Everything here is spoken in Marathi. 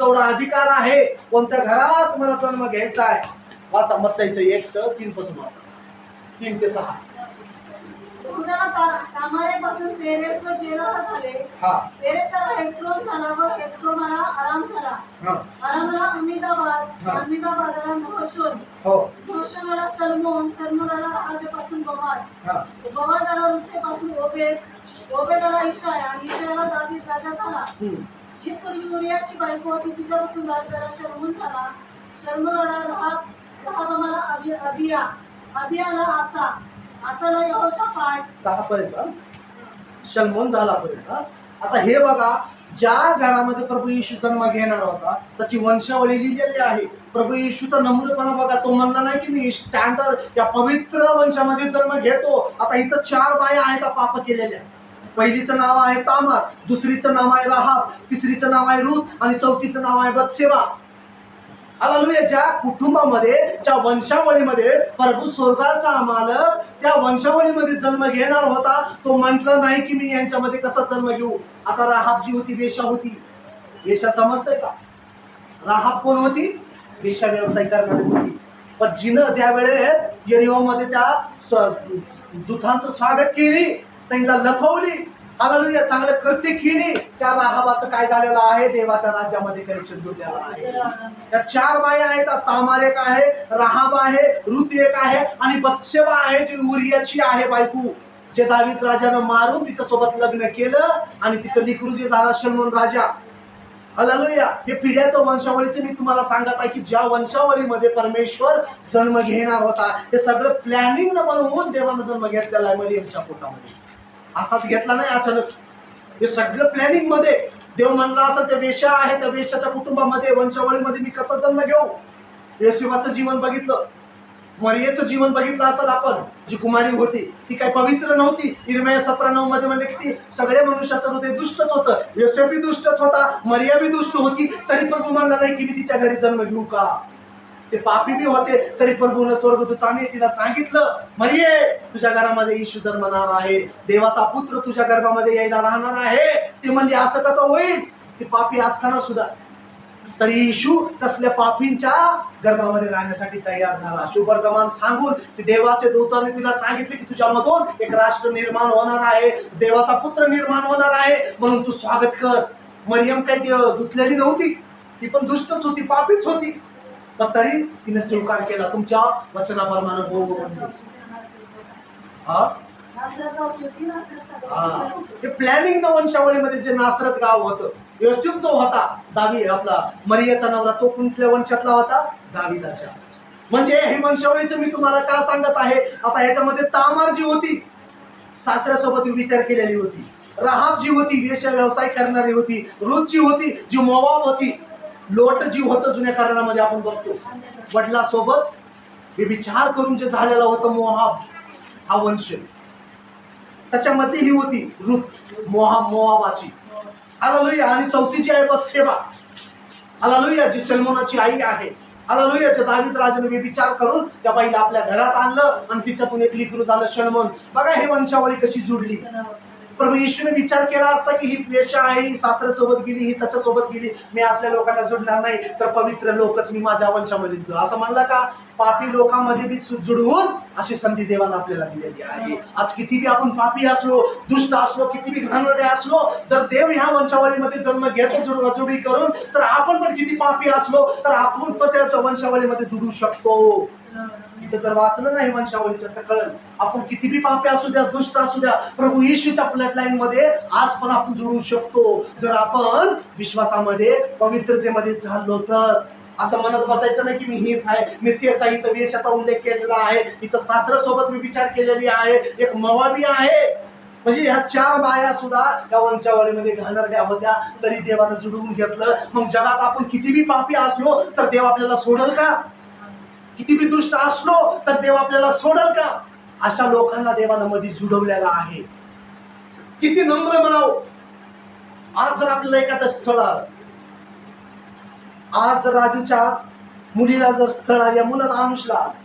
तेवढा अधिकार आहे. कोणत्या घरात मला जन्म घ्यायचा आहे? वाचा मतायचं एक तीन पासून वाचा. तीन ते सहा. ता- झाले. हा. पेरेसाला हेस्रोन झाला व हेस्रोमाला आराम झाला. हा. आरामाला अमिदाबाद हा. अमिदाबादाला नहशोन हो. नहशोनाला सलमोन सलमोनाला राहाबेपासून बवाज हा. बवाजाला रुथेपासून ओबेद. ओबेदाला इशाय आणि इशायाला दावीद राजा झाला. हम्म. जी पूर्वी उरियाची बायको होती तिच्यापासून राजा शर्मून झाला. शर्मूनला राहाब राहाबामाला अबि अबिया अबियाला आसा. आसाला यहोशापाट सहा पर्यंत हा? झाला पर्यंत आता हे बघा ज्या घरामध्ये प्रभू येशू जन्म घेणार होता त्याची वंशावळी लिहिलेली आहे. प्रभू येशूचा नम्रपणा बघा तो म्हणला नाही की मी स्टँडर्ड या पवित्र वंशामध्ये जन्म घेतो. आता इथं चार बाया आहेत पाप केलेल्या. पहिलीचं नाव आहे तामार दुसरीचं नाव आहे राहाब तिसरीचं नाव आहे रूत आणि चौथीचं नाव आहे बत्सेबा. हालेलुया. ज्या कुटुंबामध्ये ज्या वंशावळीमध्ये प्रभू स्वर्गाचा मालक त्या वंशावळीमध्ये जन्म घेणार होता तो म्हटला नाही की मी यांच्यामध्ये कसा जन्म घेऊ? आता राहाब जी होती वेशा होती. वेशा समजतंय का? राहाब कोण होती? वेशा व्यवसाय करणारी होती. पण जिनं त्यावेळेस येरिओमध्ये त्या स- स्वागत केली. त्यांना लपवली. हालेलुया चांगलं कृत्य केली. त्या राहाबाचं काय झालेलं आहे? देवाच्या राज्यामध्ये कनेक्शन जुळलेलं आहे. या चार बाया आहेत. तामार एक आहे राहाब आहे ऋत एक आहे आणि बत्सेबा आहे जी उरियाची आहे बायकू. जे दावीद राजानं मारून तिच्यासोबत लग्न केलं आणि तिचं निकृती जे झाला शल्मोन राजा. हललुया हे पिढ्याचं वंशावळीचं मी तुम्हाला सांगत आहे की ज्या वंशावळीमध्ये परमेश्वर जन्म घेणार होता हे सगळं प्लॅनिंग न बनवून देवानं जन्म घेतलेला आहे मरियमच्या पोटामध्ये. असाच घेतला नाही अचानक. हे सगळं प्लॅनिंगमध्ये देव म्हणला असं त्या वेश्या आहे त्या वेश्याच्या कुटुंबामध्ये वंशावळीमध्ये मी कसा जन्म घेऊ? येशुबाचं जीवन बघितलं. मरियेचं जीवन बघितलं असेल आपण जी कुमारी होती. ती काही पवित्र नव्हती. इरमया सतरा नऊ मध्ये म्हणले की ती सगळ्या मनुष्याचं हृदय दुष्टच होतं. येशबी दुष्टच होता. मरिया बी दुष्ट होती. तरी पण म्हणला नाही की मी तिच्या घरी जन्म घेऊ का? ते पापी बी होते तरी प्रभूनं स्वर्गदूताने तिला सांगितलं मरिये तुझ्या घरामध्ये येशू जन्मणार आहे. देवाचा पुत्र तुझ्या गर्भामध्ये यायला राहणार आहे. ते म्हणजे असं कसं होईल? ते पापी असताना सुद्धा. तरी येशू तसल्या पापींच्या गर्भामध्ये राहण्यासाठी तयार झाला. शुभवर्तमान सांगून ते देवाचे दूताने तिला सांगितले की तुझ्यामधून एक राष्ट्र निर्माण होणार आहे. देवाचा पुत्र निर्माण होणार आहे. म्हणून तू स्वागत कर. मरियम काही दे- धुतलेली नव्हती. ती पण दुष्टच होती पापीच होती. पण तरी तिने स्वीकार केला तुमच्या वचनाप्रमाणे हो? हा. हे प्लॅनिंग न वंशावळीमध्ये जे नासरत गाव होतं योसेफचं होता दावी आपला मरियाचा नवरा तो कुठल्या वंशातला होता? दाविदाच्या म्हणजे हे वंशावळीचं मी तुम्हाला का सांगत आहे? आता याच्यामध्ये तामार जी होती सासऱ्यासोबत विचार केलेली होती. राहाब जी होती वेश व्यवसाय करणारी होती. रुच जी होती जी मोवाब होती. लोट जी होतं जुन्या कारणामध्ये आपण बघतो. वडिलासोबत विचार करून जे झालेलं होतं मोहाब हा वंश. त्याच्यामध्ये ही होती रुत मोहा मोहाबाची. हालालुया. आणि चौथीची आहे बत्सेबा. आला जी सलमोनाची आई आहे. आला जे दाविद राजाने विचार करून त्या बाईला आपल्या घरात आणलं आणि तिच्यातून एक लिखरू झालं शलमोन बघा हे वंशावळी कशी जुडली. प्रभू येशूने विचार केला असता की ही वेशा आहे ही सासऱ्यासोबत गेली ही त्याच्यासोबत गेली मी असल्या लोकांना जुडणार नाही तर पवित्र लोकच मी माझ्या वंशामध्ये जुळू. असं म्हणलं का? पापी लोकांमध्ये बी जुडवून अशी संधी देवानं आपल्याला दिलेली आहे. आज किती बी आपण पापी असलो दुष्ट असलो किती बी घाणवडे असलो जर देव ह्या वंशावळीमध्ये जन्म घेतो जुड जुडी करून तर आपण पण किती पापी असलो तर आपण पण त्या वंशावळीमध्ये जुडू शकतो. ते जर वाचलं नाही वंशावलीच्या तर कळलं. आपण किती बी पापे असू द्या दुष्ट असू द्या प्रभू येशूच्या ब्लड लाईन मध्ये आज पण आपण जुळू शकतो. जर आपण विश्वासामध्ये पवित्रतेमध्ये झालो तर. असं म्हणत बसायचं नाही की मी हेच आहे मी तेच आहे इथं वेशाचा उल्लेख केलेला आहे इथं सासऱ्यासोबत मी विचार केलेली आहे एक मवाबी आहे. म्हणजे ह्या चार बाया सुद्धा या वंशावळीमध्ये घाणरड्या होत्या तरी देवानं जुडवून घेतलं. मग जगात आपण किती बी पापी असलो तर देव आपल्याला सोडल का? किती मी दुष्ट असलो तर देव आपल्याला सोडल का? अशा लोकांना देवानं मध्ये जुडवलेला आहे. किती नम्र म्हणाव? आज जर आपल्याला एखादं स्थळ आलं आज जर राजूच्या मुलीला जर स्थळ आलं मुलाला अनुषला आलं